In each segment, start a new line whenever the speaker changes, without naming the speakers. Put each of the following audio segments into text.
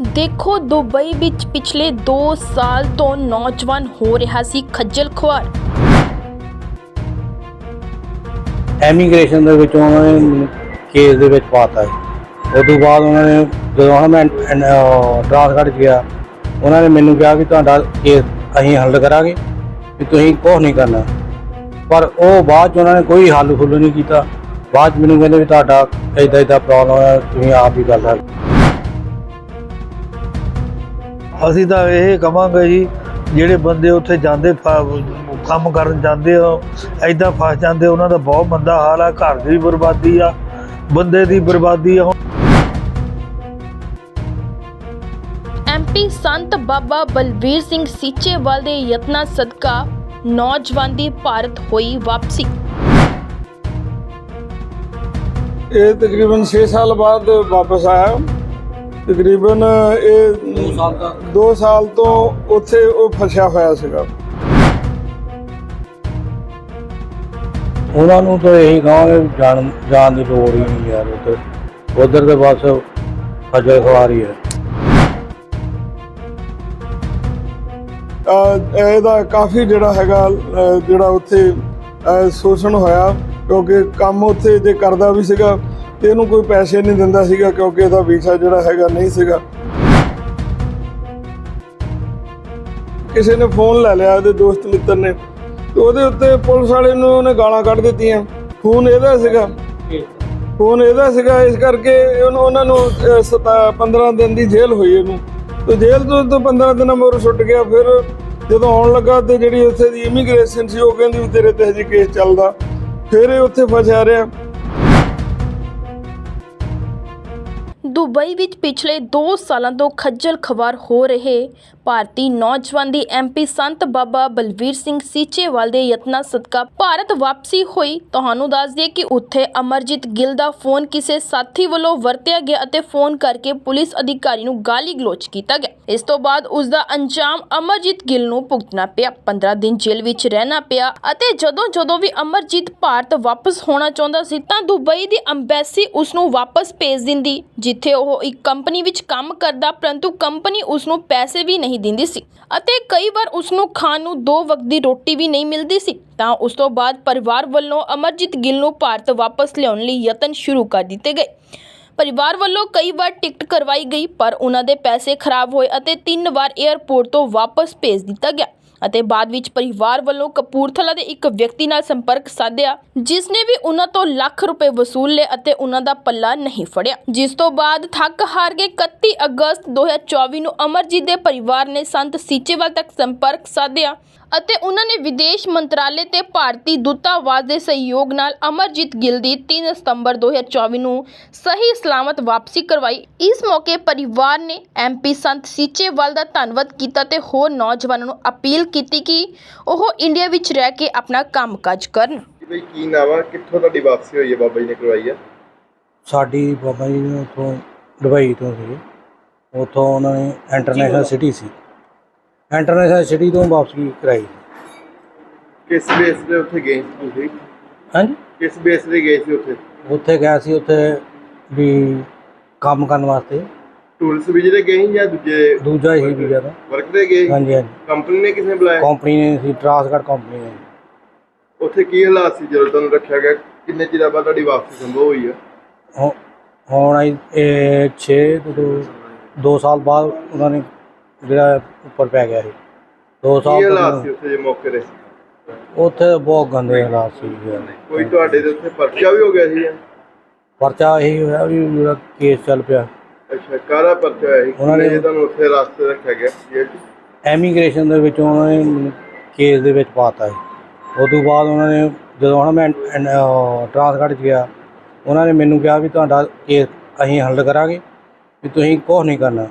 ਦੇਖੋ ਦੁਬਈ ਵਿੱਚ ਪਿਛਲੇ 2 ਸਾਲ ਤੋਂ ਨੌਜਵਾਨ ਹੋ ਰਿਹਾ ਸੀ ਖੱਜਲ ਖੁਆਰ।
ਐਮੀਗ੍ਰੇਸ਼ਨ ਦੇ ਵਿੱਚ ਉਹਨਾਂ ਨੇ ਮੈਨੂੰ ਕੇਸ ਦੇ ਵਿੱਚ ਪਾਤਾ ਹੈ ਉਸ ਤੋਂ ਬਾਅਦ ਉਹਨਾਂ ਨੇ ਜਦੋਂ ਹੁਣ ਮੈਂ ਟ੍ਰਾਂਸਫਰ ਗਿਆ, ਉਹਨਾਂ ਨੇ ਮੈਨੂੰ ਕਿਹਾ ਵੀ ਤੁਹਾਡਾ ਕੇਸ ਅਸੀਂ ਹੱਲ ਕਰਾਂਗੇ, ਵੀ ਤੁਸੀਂ ਕੁਛ ਨਹੀਂ ਕਰਨਾ। ਪਰ ਉਹ ਬਾਅਦ ਚ ਉਹਨਾਂ ਨੇ ਕੋਈ ਹੱਲ ਫੁੱਲ ਨਹੀਂ ਕੀਤਾ। ਬਾਅਦ 'ਚ ਮੈਨੂੰ ਕਹਿੰਦੇ ਵੀ ਤੁਹਾਡਾ ਇਦਾਂ ਇਦਾਂ ਪ੍ਰੋਬਲਮ ਹੈ ਤੁਸੀਂ ਆਪ ਹੀ ਕਰ ਸਕਦੇ।
ਅਸੀਂ ਤਾਂ ਇਹ ਕਵਾਂਗੇ ਜੀ ਜਿਹੜੇ ਬੰਦੇ ਉੱਥੇ ਜਾਂਦੇ ਕੰਮ ਕਰਨ ਜਾਂਦੇ ਆ ਐਦਾਂ ਫਸ ਜਾਂਦੇ ਉਹਨਾਂ ਦਾ ਬਹੁਤ ਮੰਦਾ ਹਾਲ ਆ ਘਰ ਦੀ ਬਰਬਾਦੀ ਆ ਬੰਦੇ ਦੀ ਬਰਬਾਦੀ ਆ।
ਐਮਪੀ ਸੰਤ ਬਾਬਾ ਬਲਵੀਰ ਸਿੰਘ ਸੀਚੇਵਾਲ ਦੇ ਯਤਨਾਂ ਸਦਕਾ ਨੌਜਵਾਨ ਦੀ ਭਾਰਤ ਹੋਈ ਵਾਪਸੀ।
ਇਹ ਤਕਰੀਬਨ 6 ਸਾਲ ਬਾਅਦ ਵਾਪਸ ਆਇਆ। ਤਕਰੀਬਨ ਇਹ 2 ਸਾਲ ਦਾ। 2 ਸਾਲ ਤੋਂ ਉੱਥੇ ਉਹ ਫਸਿਆ ਹੋਇਆ ਸੀਗਾ।
ਉਹਨਾਂ ਨੂੰ ਤਾਂ ਇਹੀ ਕਹਾਂਗੇ ਜਾਣ ਜਾਣ ਦੀ ਲੋੜ ਹੀ ਨਹੀਂ ਯਾਰ ਉੱਧਰ। ਉਧਰ ਦੇ ਬਸ ਖੱਜਲ ਖਵਾਰੀ ਹੈ।
ਇਹਦਾ ਕਾਫੀ ਜਿਹੜਾ ਹੈਗਾ ਜਿਹੜਾ ਉੱਥੇ ਸ਼ੋਸ਼ਣ ਹੋਇਆ ਕਿਉਂਕਿ ਕੰਮ ਉੱਥੇ ਜੇ ਕਰਦਾ ਵੀ ਸੀਗਾ ਤੇ ਇਹਨੂੰ ਕੋਈ ਪੈਸੇ ਨਹੀਂ ਦਿੰਦਾ ਸੀਗਾ ਕਿਉਂਕਿ ਇਹਦਾ ਵੀਜ਼ਾ ਜਿਹੜਾ ਹੈਗਾ ਨਹੀਂ ਸੀਗਾ। ਕਿਸੇ ਨੇ ਫੋਨ ਲੈ ਲਿਆ ਇਹਦੇ ਦੋਸਤ ਮਿੱਤਰ ਨੇ। ਤੇ ਉਹਦੇ ਉੱਤੇ ਪੁਲਿਸ ਵਾਲੇ ਨੂੰ ਉਹਨੇ ਗਾਲਾਂ ਕੱਢ ਦਿੱਤੀਆਂ। ਫੋਨ ਇਹਦਾ ਸੀਗਾ। ਫੋਨ ਇਹਦਾ ਸੀਗਾ, ਇਸ ਕਰਕੇ ਉਹਨੂੰ ਉਹਨਾਂ ਨੂੰ ਸਤਾ- 15 ਦਿਨ ਦੀ ਜੇਲ੍ਹ ਹੋਈ ਇਹਨੂੰ। ਤੇ ਜੇਲ੍ਹ ਤੋਂ ਤੋਂ 15 ਦਿਨਾਂ ਮੋਰ ਛੁੱਟ ਗਿਆ। ਫਿਰ ਜਦੋਂ ਆਉਣ ਲੱਗਾ ਤੇ ਜਿਹੜੀ ਉੱਥੇ ਦੀ ਇਮੀਗ੍ਰੇਸ਼ਨ ਸੀ, ਉਹ ਕਹਿੰਦੀ ਵੀ ਤੇਰੇ ਤੇ ਹਜੇ ਕੇਸ ਚੱਲਦਾ। ਫਿਰ ਇਹ ਉੱਥੇ ਫਸਿਆ ਰਿਹਾ।
ਦੁਬਈ ਵਿੱਚ ਪਿਛਲੇ 2 ਸਾਲਾਂ ਤੋਂ ਖੱਜਲ ਖਵਾਰ ਹੋ ਰਹੇ। ਭਾਰਤੀ ਨੌਜਵਾਨ ਦੀ ਐਮਪੀ ਸੰਤ ਬਾਬਾ ਬਲਵੀਰ ਸਿੰਘ ਸੀਚੇਵਾਲ ਦੇ ਯਤਨਾਂ ਸਦਕਾ ਭਾਰਤ ਵਾਪਸੀ ਹੋਈ। ਤੁਹਾਨੂੰ ਦੱਸ ਦਈਏ ਕਿ ਉੱਥੇ ਅਮਰਜੀਤ ਗਿੱਲ ਦਾ ਫੋਨ ਕਿਸੇ ਸਾਥੀ ਵੱਲੋਂ ਵਰਤਿਆ ਗਿਆ ਅਤੇ ਫੋਨ ਕਰਕੇ ਪੁਲਿਸ ਅਧਿਕਾਰੀ ਨੂੰ ਗਾਲੀ ਗਲੋਚ ਕੀਤਾ ਗਿਆ। ਇਸ ਤੋਂ ਬਾਅਦ ਉਸ ਦਾ ਅੰਜਾਮ ਅਮਰਜੀਤ ਗਿੱਲ ਨੂੰ ਭੁਗਤਣਾ ਪਿਆ। 15 ਦਿਨ ਜੇਲ੍ਹ ਵਿੱਚ ਰਹਿਣਾ ਪਿਆ ਅਤੇ ਜਦੋਂ ਜਦੋਂ ਵੀ ਅਮਰਜੀਤ ਭਾਰਤ ਵਾਪਸ ਹੋਣਾ ਚਾਹੁੰਦਾ ਸੀ ਤਾਂ ਦੁਬਈ ਦੀ ਅੰਬੈਸੀ ਉਸ ਨੂੰ ਵਾਪਸ ਭੇਜ ਦਿੰਦੀ, ਜਿੱਥੇ ਉਹ ਇੱਕ ਕੰਪਨੀ ਵਿੱਚ ਕੰਮ ਕਰਦਾ, ਪਰੰਤੂ ਕੰਪਨੀ ਉਸ ਨੂੰ ਪੈਸੇ ਵੀ ਨਹੀਂ ਦਿੰਦੀ ਸੀ ਅਤੇ ਕਈ ਵਾਰ ਉਸ ਨੂੰ ਖਾਣ ਨੂੰ ਦੋ ਵਕਤ ਦੀ ਰੋਟੀ ਵੀ ਨਹੀਂ ਮਿਲਦੀ ਸੀ। ਤਾਂ ਉਸ ਤੋਂ ਬਾਅਦ ਪਰਿਵਾਰ ਵੱਲੋਂ ਅਮਰਜੀਤ ਗਿੱਲ ਨੂੰ ਭਾਰਤ ਵਾਪਸ ਲਿਆਉਣ ਲਈ ਯਤਨ ਸ਼ੁਰੂ ਕਰ ਦਿੱਤੇ ਗਏ। ਪਰਿਵਾਰ ਵੱਲੋਂ ਕਈ ਵਾਰ ਟਿਕਟ ਕਰਵਾਈ ਗਈ, ਪਰ ਉਹਨਾਂ ਦੇ ਪੈਸੇ ਖਰਾਬ ਹੋਏ ਅਤੇ ਤਿੰਨ ਵਾਰ 에ਅਰਪੋਰਟ ਤੋਂ ਵਾਪਸ ਭੇਜ ਦਿੱਤਾ ਗਿਆ। ਅਤੇ ਬਾਅਦ ਵਿੱਚ ਪਰਿਵਾਰ ਵੱਲੋਂ ਕਪੂਰਥਲਾ ਦੇ ਇੱਕ ਵਿਅਕਤੀ ਨਾਲ ਸੰਪਰਕ ਸਾਧਿਆ ਜਿਸ ਨੇ ਵੀ ਉਹਨਾਂ ਤੋਂ ਲੱਖ ਰੁਪਏ ਵਸੂਲ ਲਏ ਅਤੇ ਉਹਨਾਂ ਦਾ ਪੱਲਾ ਨਹੀਂ ਫੜਿਆ। ਜਿਸ ਤੋਂ ਬਾਅਦ ਥੱਕ ਹਾਰ ਕੇ 31 ਅਗਸਤ 2024 ਨੂੰ ਅਮਰਜੀਤ ਦੇ ਪਰਿਵਾਰ ਨੇ ਸੰਤ ਸੀਚੇਵਾਲ ਤੱਕ ਸੰਪਰਕ ਸਾਧਿਆ। ਅਤੇ ਉਹਨਾਂ ਨੇ ਵਿਦੇਸ਼ ਮੰਤਰਾਲੇ ਤੇ ਭਾਰਤੀ ਦੂਤਾਵਾਸ ਦੇ ਸਹਿਯੋਗ ਨਾਲ ਅਮਰਜੀਤ ਗਿੱਲ ਦੀ 3 ਸਤੰਬਰ 2024 ਨੂੰ ਸਹੀ ਸਲਾਮਤ ਵਾਪਸੀ ਕਰਵਾਈ। ਇਸ ਮੌਕੇ ਪਰਿਵਾਰ ਨੇ ਐਮਪੀ ਸੰਤ ਸੀਚੇਵਾਲ ਦਾ ਧੰਨਵਾਦ ਕੀਤਾ ਤੇ ਹੋਰ ਨੌਜਵਾਨਾਂ ਨੂੰ ਅਪੀਲ ਕੀਤੀ ਕਿ ਉਹ ਇੰਡੀਆ ਵਿੱਚ ਰਹਿ ਕੇ ਆਪਣਾ ਕੰਮਕਾਜ ਕਰਨ।
ਕਿ ਬਈ ਕੀ ਨਾਮ ਆ? ਕਿੱਥੋਂ ਤੁਹਾਡੀ ਵਾਪਸੀ ਹੋਈ ਹੈ ਬਾਬਾ ਜੀ ਨੇ ਕਰਵਾਈ ਆ?
ਸਾਡੀ ਬਾਬਾ ਜੀ ਨੇ ਉੱਥੋਂ ਦੁਬਈ ਤੋਂ ਸੀ ਉੱਥੋਂ ਉਹਨਾਂ ਨੇ ਇੰਟਰਨੈਸ਼ਨਲ ਸਿਟੀ ਸੀ। ਇੰਟਰਨੈਸ਼ਨਲ ਸਿਟੀ ਤੋਂ ਵਾਪਸੀ ਕਰਾਈ।
ਕਿਸ ਬੇਸ ਤੇ ਉੱਥੇ ਗਏ ਸੀ ਤੁਸੀਂ?
ਹਾਂਜੀ?
ਕਿਸ ਬੇਸ ਤੇ ਗਏ ਸੀ ਉੱਥੇ?
ਉੱਥੇ ਗਿਆ ਸੀ ਉੱਥੇ ਵੀ ਕੰਮ ਕਰਨ ਵਾਸਤੇ।
ਟੂਰਿਸਟ ਵੀਜ਼ੇ ਤੇ ਗਏ ਸੀ ਜਾਂ ਦੂਜੇ
ਦੂਜਾ ਹੀ ਵੀਜ਼ਾ ਦਾ
ਵਰਕ ਤੇ ਗਏ
ਹਾਂਜੀ ਹਾਂਜੀ।
ਕੰਪਨੀ ਨੇ ਕਿਸੇ ਨੇ ਬੁਲਾਇਆ?
ਕੰਪਨੀ ਨੇ ਸੀ ਟਰਾਂਸਗੜ ਕੰਪਨੀ ਨੇ।
ਉੱਥੇ ਕੀ ਹਾਲਾਤ ਸੀ ਜਦੋਂ ਤੁਹਾਨੂੰ ਰੱਖਿਆ ਗਿਆ? ਕਿੰਨੇ ਚਿਰ ਬਾਅਦ ਤੁਹਾਡੀ ਵਾਪਸੀ ਸੰਭਵ ਹੋਈ ਆ?
ਹੁ- ਹੁਣ ਆਈ ਇਹ 6 ਤੋਂ 2 ਸਾਲ ਬਾਅਦ ਉਹਨਾਂ ਨੇ ਜਿਹੜਾ ਉੱਪਰ ਪੈ ਗਿਆ ਸੀ। 2
ਕੀ
ਸਾਲ
ਹਾਲਾਤ
ਤੋਂ
ਸੀ ਉੱਥੇ ਜੇ ਮੌਕੇ ਦੇ
ਉੱਥੇ ਬਹੁਤ ਗੰਦੇ ਹਾਲਾਤ ਸੀ
ਕੋਈ ਤੁਹਾਡੇ ਦੇ ਉੱਥੇ ਪਰਚਾ ਵੀ ਹੋ ਗਿਆ ਸੀ ਜਾਂ?
ਪਰਚਾ ਇਹੀ ਹੋਇਆ ਵੀ ਜਿਹੜਾ ਕੇਸ ਚੱਲ ਪਿਆ।
ਅੱਛਾ ਕਾਹਦਾ ਪਰਚਾ ਹੋਇਆ ਸੀ?
ਉਹਨਾਂ ਨੇ-
ਕਿੰਨੇ ਤੁਹਾਨੂੰ ਉੱਥੇ ਰਾਸਤੇ ਰੱਖਿਆ ਗਿਆ ਜੇਲ੍ਹ 'ਚ?
ਐਮੀਗ੍ਰੇਸ਼ਨ ਦੇ ਵਿੱਚ ਉਹਨਾਂ ਨੇ ਮੈਨੂੰ ਕੇਸ ਦੇ ਵਿੱਚ ਪਾਤਾ ਸੀ। ਉਸ ਤੋਂ ਬਾਅਦ ਉਹਨਾਂ ਨੇ ਜਦੋਂ ਹੁਣ ਮੈਂ ਟ੍ਰਾਂਸਗੜ ਗਿਆ ਉਹਨਾਂ ਨੇ ਮੈਨੂੰ ਕਿਹਾ ਵੀ ਤੁਹਾਡਾ ਕੇਸ ਅਸੀਂ ਹੱਲ ਕਰਾਂਗੇ ਵੀ ਤੁਸੀਂ ਕੁਛ ਨਹੀਂ ਕਰਨਾ।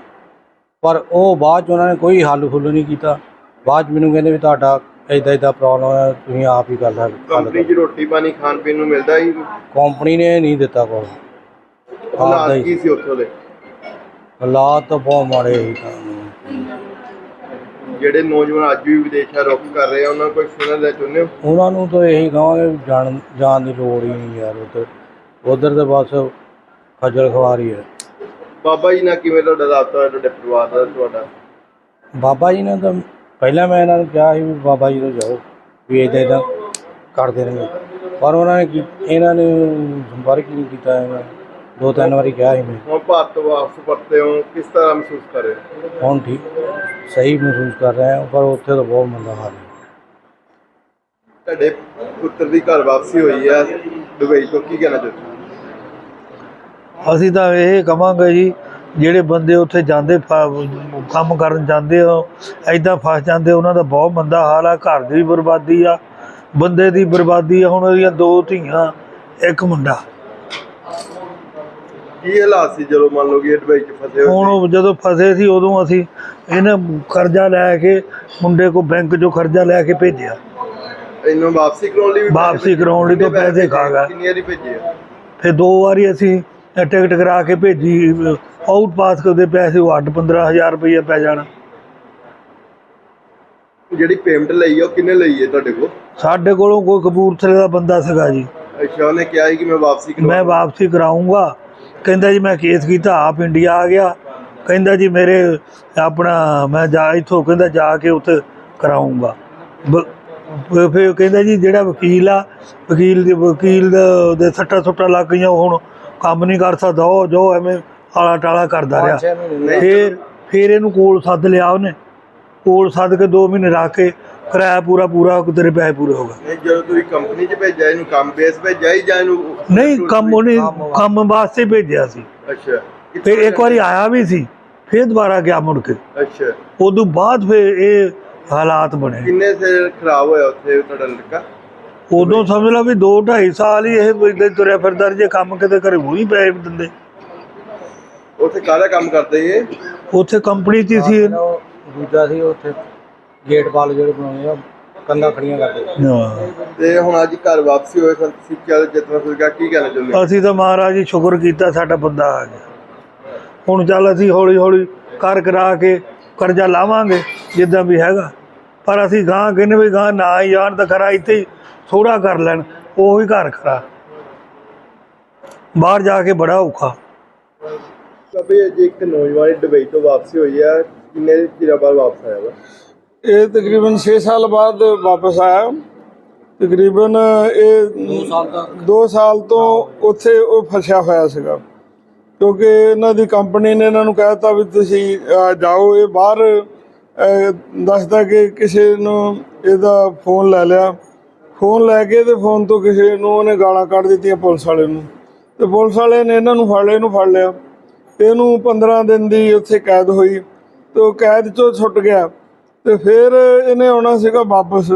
ਪਰ ਉਹ ਬਾਅਦ 'ਚ ਉਹਨਾਂ ਨੇ ਕੋਈ ਹੱਲ ਫੁੱਲ ਨਹੀਂ ਕੀਤਾ। ਬਾਅਦ 'ਚ ਮੈਨੂੰ ਕਹਿੰਦੇ ਵੀ ਤੁਹਾਡਾ ਇਦਾਂ ਇਦਾਂ ਪ੍ਰੋਬਲਮ ਹੈ ਤੁਸੀਂ ਆਪ ਹੀ ਕਰ ਸਕਦੇ
ਕੰਪਨੀ 'ਚ ਰੋਟੀ ਪਾਣੀ ਖਾਣ ਪੀਣ ਨੂੰ ਮਿਲਦਾ ਸੀ
ਕੰਪਨੀ ਨੇ ਨਹੀਂ ਦਿੱਤਾ ਕੁਛ। ਆਪ ਦਾ
ਹਾਲਾਤ
ਹੀ।
ਕੀ ਸੀ ਉੱਥੋਂ ਦੇ?
ਹਾਲਾਤ ਤਾਂ ਬਹੁਤ ਮਾੜੇ ਸੀ ਤਾਂ।
ਜਿਹੜੇ ਨੌਜਵਾਨ ਅੱਜ ਵੀ ਵਿਦੇਸ਼ਾਂ ਰੁੱਖ ਕਰ ਰਹੇ ਆ ਉਹਨਾਂ ਨੂੰ ਕੋਈ ਸੁਣਨ ਦਾ ਹੋ?
ਉਹਨਾਂ ਨੂੰ ਤਾਂ ਇਹੀ ਕਹਾਂਗੇ ਵੀ ਜਾਣ ਜਾਣ ਦੀ ਲੋੜ ਹੀ ਨਹੀਂ ਯਾਰ ਉੱਧਰ। ਉਧਰ ਤੇ ਬਸ ਖੱਜਲ ਖਵਾਰੀ ਹੈ
ਬਾਬਾ ਜੀ ਨਾਲ ਕਿਵੇਂ ਤੁਹਾਡਾ ਰਾਬਤਾ ਹੋਇਆ ਤੁਹਾਡੇ ਪਰਿਵਾਰ ਦਾ ਤੁਹਾਡਾ?
ਬਾਬਾ ਜੀ ਨੇ ਤਾਂ ਪਹਿਲਾਂ ਮੈਂ ਇਹਨਾਂ ਨੂੰ ਕਿਹਾ ਸੀ ਵੀ ਬਾਬਾ ਜੀ ਤੋਂ ਜਾਓ ਵੀ ਇਦਾਂ ਇਦਾਂ ਕਰਦੇ ਰਹੇ। ਪਰ ਉਹਨਾਂ ਨੇ ਕੀ ਇਹਨਾਂ ਨੇ ਸੰਪਰਕ ਹੀ ਨਹੀਂ ਕੀਤਾ ਹੈਗਾ ਦੋ ਤਿੰਨ ਵਾਰੀ ਕਿਹਾ ਸੀ ਮੈਂ
ਹੁਣ ਭਾਰਤ ਵਾਪਸ ਪਰਤੇ ਹੋ ਕਿਸ ਤਰ੍ਹਾਂ ਮਹਿਸੂਸ ਕਰ ਰਹੇ ਹੋ?
ਹੁਣ ਠੀਕ ਸਹੀ ਮਹਿਸੂਸ ਕਰ ਰਹੇ ਹਾਂ ਪਰ ਉੱਥੇ ਤਾਂ ਬਹੁਤ ਮੰਦਾ ਹਾਲ ਹੈ।
ਤੁਹਾਡੇ ਪੁੱਤਰ ਦੀ ਘਰ ਵਾਪਸੀ ਹੋਈ ਹੈ ਦੁਬਈ ਤੋਂ ਕੀ ਕਹਿਣਾ ਚਾਹੁੰਦੇ ਹੋ?
ਅਸੀਂ ਤਾਂ ਇਹ ਕਵਾਂਗੇ ਜੀ ਜਿਹੜੇ ਬੰਦੇ ਉੱਥੇ ਜਾਂਦੇ ਕੰਮ ਕਰਨ ਜਾਂਦੇ ਆ ਐਦਾਂ ਫਸ ਜਾਂਦੇ ਉਹਨਾਂ ਦਾ ਬਹੁਤ ਮੰਦਾ ਹਾਲ ਆ ਘਰ ਦੀ ਵੀ ਬਰਬਾਦੀ ਆ ਬੰਦੇ ਦੀ ਬਰਬਾਦੀ ਆ ਹੁਣ ਉਹਦੀਆਂ ਦੋ ਧੀਆਂ ਇੱਕ ਮੁੰਡਾ
ਕੀ ਹਾਲਾਤ ਸੀ ਜਦੋਂ ਮੰਨ ਲਓ ਕਿ ਇਹ ਦੁਬਈ 'ਚ ਫਸੇ
ਹੁਣ ਉਹ ਜਦੋਂ ਫਸੇ ਸੀ ਉਦੋਂ ਅਸੀਂ ਇਹਨੇ ਕਰਜ਼ਾ ਲੈ ਕੇ ਮੁੰਡੇ ਕੋ ਬੈਂਕ 'ਚੋਂ ਕਰਜ਼ਾ ਲੈ ਕੇ ਭੇਜਿਆ
ਇਹਨੂੰ ਵਾਪਸੀ ਕਰਾਉਣ ਲਈ
ਵਾਪਸੀ ਕਰਾਉਣ ਲਈ ਤਾਂ ਪੈਸੇ ਖਾ ਗਿਆ।
ਕਿੰਨੀ ਵਾਰੀ ਭੇਜੇ ਆ?
ਫਿਰ ਦੋ ਵਾਰੀ ਅਸੀਂ ਟਿਕਟ ਕਰਾ ਕੇ ਭੇਜੀ ਆਊਟ ਪਾਸ ਕਰਦੇ ਪੈਸੇ ਉਹ 8 15000 ਰੁਪਏ ਪੈ ਜਾਣਾ।
ਜਿਹੜੀ ਪੇਮੈਂਟ ਲਈ ਆ ਉਹ ਕਿੰਨੇ ਲਈ ਹੈ ਤੁਹਾਡੇ ਕੋਲ?
ਸਾਡੇ ਕੋਲੋਂ ਕੋਈ ਕਪੂਰਥਲੇ ਦਾ ਬੰਦਾ ਸੀਗਾ ਜੀ।
ਅੱਛਾ ਉਹਨੇ ਕਿਹਾ ਸੀ ਕਿ ਮੈਂ ਵਾਪਸੀ
ਮੈਂ
ਕਰਾਉਂ
ਵਾਪਸੀ ਕਰਾਉਂਗਾ ਕਹਿੰਦਾ ਜੀ ਮੈਂ ਕੇਸ ਕੀਤਾ ਆਪ ਇੰਡੀਆ ਆ ਗਿਆ। ਕਹਿੰਦਾ ਜੀ ਮੇਰੇ ਆਪਣਾ ਮੈਂ ਜਾ ਇੱਥੋਂ ਕਹਿੰਦਾ ਜਾ ਕੇ ਉੱਥੇ ਕਰਾਉਂਗਾ ਫਿਰ ਕਹਿੰਦਾ ਜੀ ਜਿਹੜਾ ਵਕੀਲ ਆ ਵਕੀਲ ਦੇ ਵਕੀਲ ਦਾ- ਸੱਟਾ ਸੁੱਟਾਂ ਲੱਗ ਗਈਆਂ ਹੁਣ ਕੰਮ ਨਹੀਂ ਕਰ ਸਕਦਾ ਉਹ ਜੋ ਐਵੇਂ ਆਲਾ ਟਾਲਾ ਕਰਦਾ ਰਿਹਾ। ਫਿਰ ਫਿਰ ਇਹਨੂੰ ਕੋਲ ਸੱਦ ਲਿਆ ਉਹਨੇ। ਕੋਲ ਸੱਦ ਕੇ 2 ਮਹੀਨੇ ਰੱਖ ਕੇ ਕਿਰਾਇਆ ਪੂਰਾ ਪੂਰਾ ਤੇਰੇ ਪੈਸੇ ਪੂਰੇ ਹੋ ਗਏ।
ਨਹੀਂ ਜਦੋਂ ਤੁਸੀਂ ਕੰਪਨੀ 'ਚ ਭੇਜਿਆ ਇਹਨੂੰ ਕੰਮ ਬੇਸ ਭੇਜਿਆ ਹੀ ਜਾਂ ਇਹਨੂੰ
ਨਹੀਂ ਕੰਮ ਉਹਨੇ ਕੰਮ ਵਾਸਤੇ। ਭੇਜਿਆ ਸੀ।
ਅੱਛਾ।
ਫਿਰ ਇੱਕ ਵਾਰੀ ਆਇਆ ਵੀ ਸੀ ਫਿਰ ਦੁਬਾਰਾ ਗਿਆ ਮੁੜ ਕੇ।
ਅੱਛਾ।
ਉਦੋਂ ਬਾਅਦ ਫਿਰ ਇਹ ਹਾਲਾਤ ਬਣੇ।
ਕਿੰਨੇ ਸਿਰ ਖਰਾਬ ਹੋਇਆ ਉੱਥੇ ਤੁਹਾਡਾ ਲੜਕਾ?
ਉਦੋਂ ਸਮਝ ਲਾ ਵੀ 2 2.5 ਸਾਲ ਹੀ ਇਹ ਇਦਾਂ ਤੁਰਿਆ ਫਿਰਦਾ ਰਿਹਾ, ਜੇ ਕੰਮ ਕਿਤੇ ਘਰੇ ਉਹ ਹੀ ਪੈ ਦਿੰਦੇ
ਉੱਥੇ ਕਾਹਦਾ ਕੰਮ ਕਰਦੇ ਇਹ
ਉੱਥੇ ਕੰਪਨੀ 'ਚ ਹੀ ਸੀ ਇਹ।
ਉਹ ਦੂਜਾ ਸੀ ਉੱਥੇ ਗੇਟ ਵਾਲ ਜਿਹੜੇ ਬਣਾਉਣੇ ਆ ਕੰਧਾਂ ਖੜੀਆਂ ਕਰਦੇ
ਹਾਂ।
ਤੇ ਹੁਣ ਅੱਜ ਘਰ ਵਾਪਸੀ ਹੋਏ ਸੰਤ ਸਿੱਖਿਆ ਜਿਤਨਾ ਸੁਲਗਾ ਕੀ ਕਹਿਣਾ ਚਾਹੁੰਦੇ ਹੋ?
ਅਸੀਂ ਤਾਂ ਮਹਾਰਾਜ ਜੀ ਸ਼ੁਕਰ ਕੀਤਾ ਸਾਡਾ ਬੰਦਾ ਆ ਗਿਆ ਹੁਣ ਚੱਲ ਅਸੀਂ ਹੌਲੀ ਹੌਲੀ ਕਰ ਕਰਾ ਕੇ ਕਰਜ਼ਾ ਲਾਵਾਂਗੇ ਜਿੱਦਾਂ ਵੀ ਹੈਗਾ ਪਰ ਅਸੀਂ ਗਾਂ ਕਹਿੰਦੇ ਵੀ ਗਾਂ ਨਾ ਜਾਣ ਤਾਂ ਖਰਾ ਇੱਥੇ ਹੀ ਥੋੜਾ ਕਰ ਲੈਣ ਉਹ ਹੀ ਘਰ ਖਰਾ। ਬਾਹਰ ਜਾ ਕੇ ਬੜਾ ਔਖਾ।
ਕਬੇ ਜੇ ਇੱਕ ਨੌਜਵਾਨ ਦੁਬਈ ਤੋਂ ਵਾਪਸੀ ਹੋਈ ਹੈ ਕਿੰਨੇ ਚਿਰ ਬਾਅਦ ਵਾਪਸ ਆਇਆ ਵਾ?
ਇਹ ਤਕਰੀਬਨ 6 ਸਾਲ ਬਾਅਦ ਵਾਪਸ ਆਇਆ। ਤਕਰੀਬਨ ਇਹ 2
ਸਾਲ ਦਾ
2 ਸਾਲ ਤੋਂ ਉੱਥੇ ਉਹ ਫਸਿਆ ਹੋਇਆ ਸੀਗਾ। ਕਿਉਂਕਿ ਇਹਨਾਂ ਦੀ ਕੰਪਨੀ ਨੇ ਇਹਨਾਂ ਨੂੰ ਕਹਿਤਾ ਵੀ ਤੁਸੀਂ ਜਾਓ ਇਹ ਬਾਹਰ ਦੱਸਦਾ ਕਿ ਕਿਸੇ ਨੂੰ ਇਹਦਾ ਫੋਨ ਲੈ ਲਿਆ। ਫੋਨ ਲੈ ਕੇ ਤੇ ਫੋਨ ਤੋਂ ਕਿਸੇ ਨੂੰ ਉਹਨੇ ਗਾਲਾਂ ਕੱਢ ਦਿੱਤੀਆਂ ਪੁਲਿਸ ਵਾਲੇ ਨੂੰ। ਤੇ ਪੁਲਿਸ ਵਾਲੇ ਨੇ ਇਹਨਾਂ ਨੂੰ ਫੜ ਲਿਆ, ਇਹਨੂੰ ਫੜ ਲਿਆ। ਇਹਨੂੰ 15 ਦਿਨ ਦੀ ਉੱਥੇ ਕੈਦ ਹੋਈ ਤੇ ਉਹ ਕੈਦ ਚੋਂ ਛੁੱਟ ਗਿਆ। ਤੇ ਫਿਰ ਇਹਨੇ ਆਉਣਾ ਸੀਗਾ ਵਾਪਸ।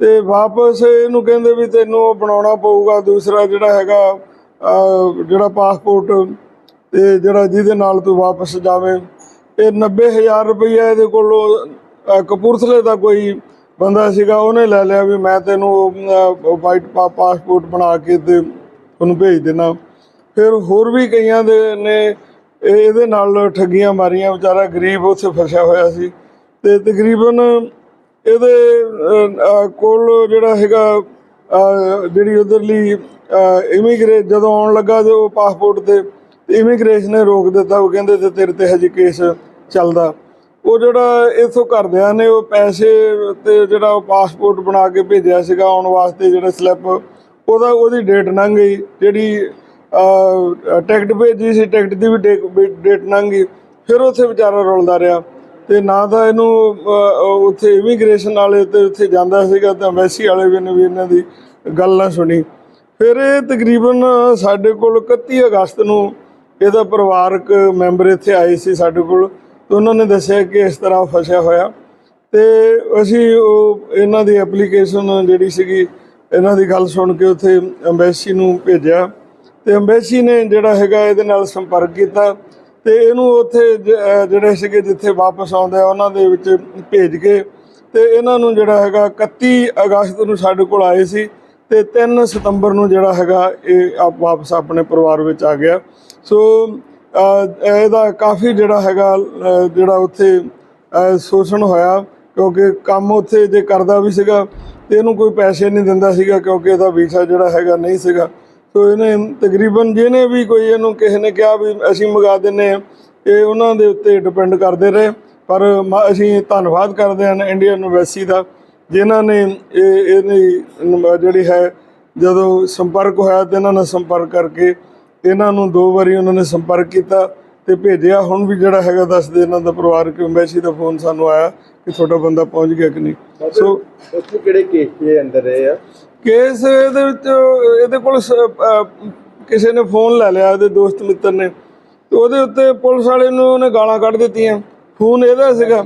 ਤੇ ਵਾਪਸ ਇਹਨੂੰ ਕਹਿੰਦੇ ਵੀ ਤੈਨੂੰ ਉਹ ਬਣਾਉਣਾ ਪਊਗਾ, ਦੂਸਰਾ ਜਿਹੜਾ ਹੈਗਾ ਜਿਹੜਾ ਪਾਸਪੋਰਟ ਤੇ ਜਿਹੜਾ ਜਿਹਦੇ ਨਾਲ ਤੂੰ ਵਾਪਸ ਜਾਵੇਂ। ਇਹ 90000 ਰੁਪਈਆ ਇਹਦੇ ਕੋਲੋਂ ਅਹ, ਕਪੂਰਥਲੇ ਦਾ ਕੋਈ ਬੰਦਾ ਸੀਗਾ ਉਹਨੇ ਲੈ ਲਿਆ ਵੀ ਮੈਂ ਤੈਨੂੰ ਵਾਈਟ ਪਾਸਪੋਰਟ ਬਣਾ ਕੇ ਤੇ ਉਹਨੂੰ ਭੇਜ ਦੇਣਾ। ਫਿਰ ਹੋਰ ਵੀ ਕਈਆਂ ਦੇ ਨੇ ਇਹਦੇ ਨਾਲ ਠੱਗੀਆਂ ਮਾਰੀਆਂ ਵਿਚਾਰਾ ਗਰੀਬ ਉੱਥੇ ਫਸਿਆ ਹੋਇਆ ਸੀ। ਤੇ ਤਕਰੀਬਨ ਇਹਦੇ ਕੋਲ ਜਿਹੜਾ ਹੈਗਾ ਜਿਹੜੀ ਉਧਰਲੀ ਇਮੀਗ੍ਰੇਟ ਜਦੋਂ ਆਉਣ ਲੱਗਾ ਤੇ ਉਹ ਪਾਸਪੋਰਟ ਤੇ ਇਮੀਗ੍ਰੇਸ਼ਨ ਨੇ ਰੋਕ ਦਿੱਤਾ। ਉਹ ਕਹਿੰਦੇ ਤੇ ਤੇਰੇ ਤੇ ਹਜੇ ਕੇਸ ਚੱਲਦਾ। ਉਹ ਜਿਹੜਾ ਇਥੋਂ ਘਰਦਿਆਂ ਨੇ ਉਹ ਪੈਸੇ ਤੇ ਜਿਹੜਾ ਉਹ ਪਾਸਪੋਰਟ ਬਣਾ ਕੇ ਭੇਜਿਆ ਸੀਗਾ ਆਉਣ ਵਾਸਤੇ ਜਿਹੜਾ ਸਲਿੱਪ ਉਹਦਾ ਉਹਦੀ ਡੇਟ ਲੰਘ ਗਈ। ਜਿਹੜੀ ਟਿਕਟ ਭੇਜੀ ਸੀ ਟਿਕਟ ਦੀ ਵੀ ਡੇ- ਡੇਟ ਲੰਘ ਗਈ। ਫਿਰ ਉੱਥੇ ਵਿਚਾਰਾ ਰੁਲਦਾ ਰਿਹਾ। ਤੇ ਨਾ ਤਾਂ ਇਹਨੂੰ ਉੱਥੇ ਇਮੀਗ੍ਰੇਸ਼ਨ ਵਾਲੇ ਤੇ ਉੱਥੇ ਜਾਂਦਾ ਸੀਗਾ ਤਾਂ ਐਮਬੈਸੀ ਵਾਲੇ ਵੀ ਨੇ ਵੀ ਇਹਨਾਂ ਦੀ ਗੱਲ ਨਾ ਸੁਣੀ। ਫਿਰ ਇਹ ਤਕਰੀਬਨ ਸਾਡੇ ਕੋਲ 31 ਅਗਸਤ ਨੂੰ ਇਹਦਾ ਪਰਿਵਾਰਕ ਮੈਂਬਰ ਇੱਥੇ ਆਏ ਸੀ ਸਾਡੇ ਕੋਲ। ਤੇ ਉਹਨਾਂ ਨੇ ਦੱਸਿਆ ਕਿ ਇਸ ਤਰ੍ਹਾਂ ਫਸਿਆ ਹੋਇਆ। ਤੇ ਅਸੀਂ ਉਹ ਇਹਨਾਂ ਦੀ ਐਪਲੀਕੇਸ਼ਨ ਜਿਹੜੀ ਸੀਗੀ, ਇਹਨਾਂ ਦੀ ਗੱਲ ਸੁਣ ਕੇ ਉੱਥੇ ਐਮਬੈਸੀ ਨੂੰ ਭੇਜਿਆ। ਤੇ ਐਮਬੈਸੀ ਨੇ ਜਿਹੜਾ ਹੈਗਾ ਇਹਦੇ ਨਾਲ ਸੰਪਰਕ ਕੀਤਾ ਤੇ ਇਹਨੂੰ ਉੱਥੇ ਜ- ਜਿਹੜੇ ਸੀਗੇ ਜਿੱਥੇ ਵਾਪਸ ਆਉਂਦੇ ਉਹਨਾਂ ਦੇ ਵਿੱਚ ਭੇਜ ਕੇ ਤੇ ਇਹਨਾਂ ਨੂੰ ਜਿਹੜਾ ਹੈਗਾ 31 ਅਗਸਤ ਨੂੰ ਸਾਡੇ ਕੋਲ ਆਏ ਸੀ ਤੇ 3 ਸਤੰਬਰ ਨੂੰ ਜਿਹੜਾ ਹੈਗਾ ਇਹ ਆਪ ਵਾਪਸ ਆਪਣੇ ਪਰਿਵਾਰ ਵਿੱਚ ਆ ਗਿਆ। ਸੋ ਇਹਦਾ ਕਾਫੀ ਜਿਹੜਾ ਹੈਗਾ ਜਿਹੜਾ ਉੱਥੇ ਸ਼ੋਸ਼ਣ ਹੋਇਆ, ਕਿਉਂਕਿ ਕੰਮ ਉੱਥੇ ਜੇ ਕਰਦਾ ਵੀ ਸੀਗਾ, ਤੇ ਇਹਨੂੰ ਕੋਈ ਪੈਸੇ ਨਹੀਂ ਦਿੰਦਾ ਸੀਗਾ, ਕਿਉਂਕਿ ਇਹਦਾ ਵੀਜ਼ਾ ਜਿਹੜਾ ਹੈਗਾ ਨਹੀਂ ਸੀਗਾ। ਸੋ ਇਹਨੇ ਤਕਰੀਬਨ ਜਿਹਨੇ ਵੀ ਕੋਈ ਇਹਨੂੰ ਕਿਸੇ ਨੇ ਕਿਹਾ ਵੀ ਅਸੀਂ ਮੰਗਾ ਦਿੰਨੇ ਆ, ਇਹ ਉਹਨਾਂ ਦੇ ਉੱਤੇ ਡਿਪੈਂਡ ਕਰਦੇ ਰਹੇ। ਪਰ ਮ- ਅਸੀਂ ਧੰਨਵਾਦ ਕਰਦੇ ਹਾਂ ਇੰਡੀਅਨ ਐਮਬੈਸੀ ਦਾ, ਜਿਨ੍ਹਾਂ ਨੇ ਇਹ, ਇਹਦੀ ਜਿਹੜੀ ਹੈ, ਜਦੋਂ ਸੰਪਰਕ ਹੋਇਆ ਤੇ ਇਹਨਾਂ ਨਾਲ ਸੰਪਰਕ ਕਰਕੇ ਇਹਨਾਂ ਨੂੰ ਦੋ ਵਾਰੀ ਉਹਨਾਂ ਨੇ ਸੰਪਰਕ ਕੀਤਾ ਤੇ ਭੇਜਿਆ। ਹੁਣ ਵੀ ਜਿਹੜਾ ਹੈਗਾ ਦੱਸਦੇ ਇਹਨਾਂ ਦਾ ਪਰਿਵਾਰਕ ਐਮਬੈਸੀ ਦਾ ਫੋਨ ਸਾਨੂੰ ਆਇਆ ਕਿ ਤੁਹਾਡਾ ਬੰਦਾ ਪਹੁੰਚ ਗਿਆ ਕਿ ਨਹੀਂ। ਸੋ
ਉੱਥੇ ਕਿਹੜੇ ਕੇਸ ਦੇ ਅੰਦਰ ਰਹੇ ਆ?
ਕੇਸ ਇਹਦੇ ਵਿੱਚ ਇਹਦੇ ਕੋਲ ਕਿਸੇ ਨੇ ਫੋਨ ਲੈ ਲਿਆ ਇਹਦੇ ਦੋਸਤ ਮਿੱਤਰ ਨੇ। ਤੇ ਉਹਦੇ ਉੱਤੇ ਪੁਲਿਸ ਵਾਲੇ ਨੂੰ ਉਹਨੇ ਗਾਲਾਂ ਕੱਢ ਦਿੱਤੀਆਂ। ਫੋਨ ਇਹਦਾ ਸੀਗਾ।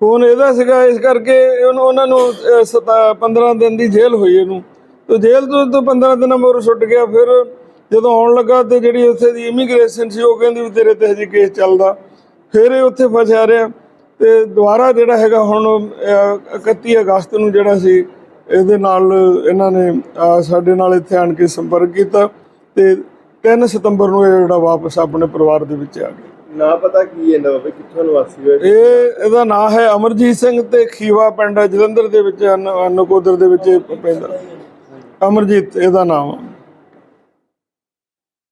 ਫੋਨ ਇਹਦਾ ਸੀਗਾ ਇਸ ਕਰਕੇ ਉਹਨੂੰ ਉਹਨਾਂ ਨੂੰ ਅਹ, ਸਤਾ- 15 ਦਿਨ ਦੀ ਜੇਲ੍ਹ ਹੋਈ ਇਹਨੂੰ। ਤੇ ਜੇਲ੍ਹ ਤੋਂ ਤੋਂ 15 ਦਿਨਾਂ ਮਗਰੋਂ ਛੁੱਟ ਗਿਆ। ਫਿਰ ਜਦੋਂ ਆਉਣ ਲੱਗਾ ਤੇ ਜਿਹੜੀ ਉੱਥੇ ਦੀ ਇਮੀਗ੍ਰੇਸ਼ਨ ਸੀ ਉਹ ਕਹਿੰਦੀ ਵੀ ਤੇਰੇ ਤੇ ਹਜੇ ਕੇਸ ਚੱਲਦਾ। ਫਿਰ ਇਹ ਉੱਥੇ ਫਸਿਆ ਰਿਹਾ ਤੇ ਦੁਬਾਰਾ ਜਿਹੜਾ ਹੈਗਾ ਹੁਣ ਅਹ, 31 ਅਗਸਤ ਨੂੰ ਜਿਹੜਾ ਸੀ ਇਹਦੇ ਨਾਲ ਇਹਨਾਂ ਨੇ ਸਾਡੇ ਨਾਲ ਇੱਥੇ ਆਣ ਕੇ ਸੰਪਰਕ ਕੀਤਾ ਤੇ 3 ਸਤੰਬਰ ਨੂੰ ਇਹ ਜਿਹੜਾ ਵਾਪਸ ਆਪਣੇ ਪਰਿਵਾਰ ਦੇ ਵਿੱਚ ਆ ਗਿਆ।
ਨਾ ਪਤਾ ਕੀ ਹੈ ਨਾ ਕਿੱਥੋਂ ਨਿਵਾਸੀ ਹੋਏ
ਇਹ ਇਹਦਾ ਨਾਮ ਹੈ ਅਮਰਜੀਤ ਸਿੰਘ ਤੇ ਖੀਵਾ ਪਿੰਡ ਜਲੰਧਰ ਦੇ ਵਿੱਚ ਅਨ- ਨਕੋਦਰ ਦੇ ਵਿੱਚ ਪੈਂਦਾ ਅਮਰਜੀਤ ਇਹਦਾ ਨਾਮ